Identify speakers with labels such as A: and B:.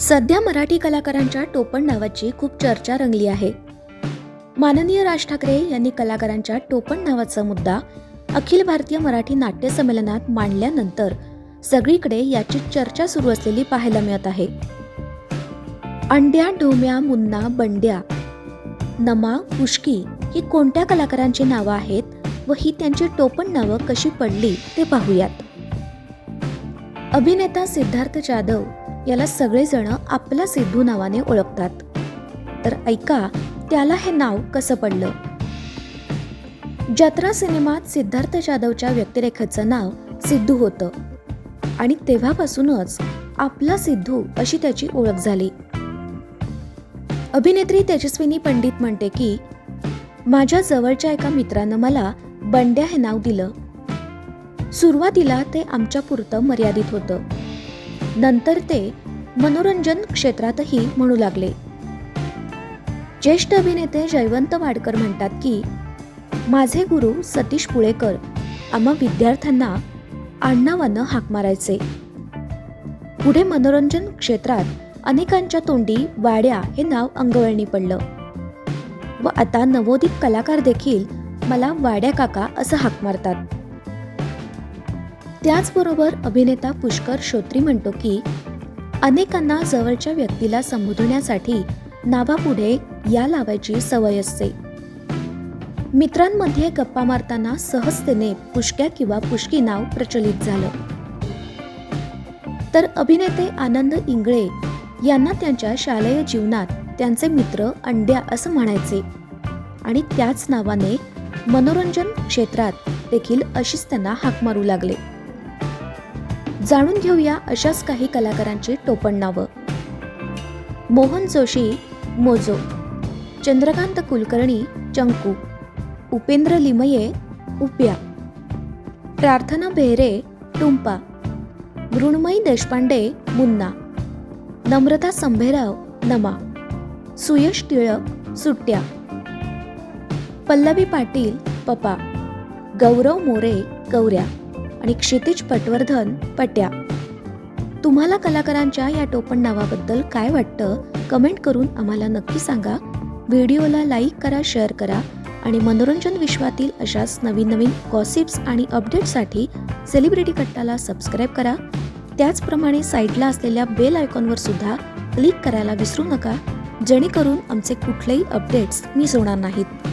A: सध्या मराठी कलाकारांच्या टोपण नावाची खूप चर्चा रंगली आहे. माननीय राज ठाकरे यांनी कलाकारांच्या टोपण नावाचा मुद्दा अखिल भारतीय मराठी नाट्य संमेलनात मांडल्यानंतर सगळीकडे याची चर्चा सुरू असलेली पाहायला मिळत आहे. अंड्या डोम्या मुन्ना बंड्या नमा पुष्की ही कोणत्या कलाकारांची नावं आहेत व ही त्यांची टोपण नावं कशी पडली ते पाहूयात. अभिनेता सिद्धार्थ जाधव याला सगळेजण आपला सिद्धू नावाने ओळखतात. तर ऐका त्याला हे नाव कसं पडलं? जत्रा सिनेमात सिद्धार्थ जाधवच्या व्यक्तिरेखेचं नाव सिद्धू होतं. आणि तेव्हापासूनच आपला सिद्धू अशी त्याची ओळख झाली. अभिनेत्री तेजस्विनी पंडित म्हणते की माझ्या जवळच्या एका मित्रानं मला बंड्या हे नाव दिलं. सुरुवातीला ते आमच्या पुरतं मर्यादित होतं. नंतर ते मनोरंजन क्षेत्रातही म्हणू लागले. ज्येष्ठ अभिनेते जयवंत वाडकर म्हणतात की माझे गुरु सतीश पुळेकर आम्हा विद्यार्थ्यांना आडनावानं हाक मारायचे. पुढे मनोरंजन क्षेत्रात अनेकांच्या तोंडी वाड्या हे नाव अंगवळणी पडलं. व आता नवोदित कलाकार देखील मला वाड्या काका असं हाक मारतात. त्याचबरोबर अभिनेता पुष्कर श्रोत्री म्हणतो की अनेकांना जवळच्या व्यक्तीला संबोधण्यासाठी नावापुढे या लावायची सवय असते. मित्रांमध्ये गप्पा मारताना सहजतेने पुष्क्या किंवा पुष्की नाव प्रचलित झालं. तर अभिनेते आनंद इंगळे यांना त्यांच्या शालेय जीवनात त्यांचे मित्र अंड्या असं म्हणायचे. आणि त्याच नावाने मनोरंजन क्षेत्रात देखील अशीच त्यांना हाक मारू लागले. जाणून घेऊया अशाच काही कलाकारांची टोपण नावं. मोहन जोशी मोजो. चंद्रकांत कुलकर्णी चंकू. उपेंद्र लिमये उप्या. प्रार्थना बेहरे टुंपा. मृण्मयी देशपांडे मुन्ना. नम्रता संभेराव नमा. सुयश टिळक सुट्ट्या पल्लवी पाटील पपा. गौरव मोरे गौऱ्या. आणि क्षितिज पटवर्धन पट्या. तुम्हाला कलाकारांच्या या टोपण नावाबद्दल काय वाटतं कमेंट करून आम्हाला नक्की सांगा. व्हिडिओला लाईक करा शेअर करा आणि मनोरंजन विश्वातील अशाच नवीन नवीन गॉसिप्स आणि अपडेट्ससाठी सेलिब्रिटी कट्टाला सबस्क्राईब करा. त्याचप्रमाणे साईडला असलेल्या बेल आयकॉनवर सुद्धा क्लिक करायला विसरू नका जेणेकरून आमचे कुठलेही अपडेट्स मिस होणार नाहीत.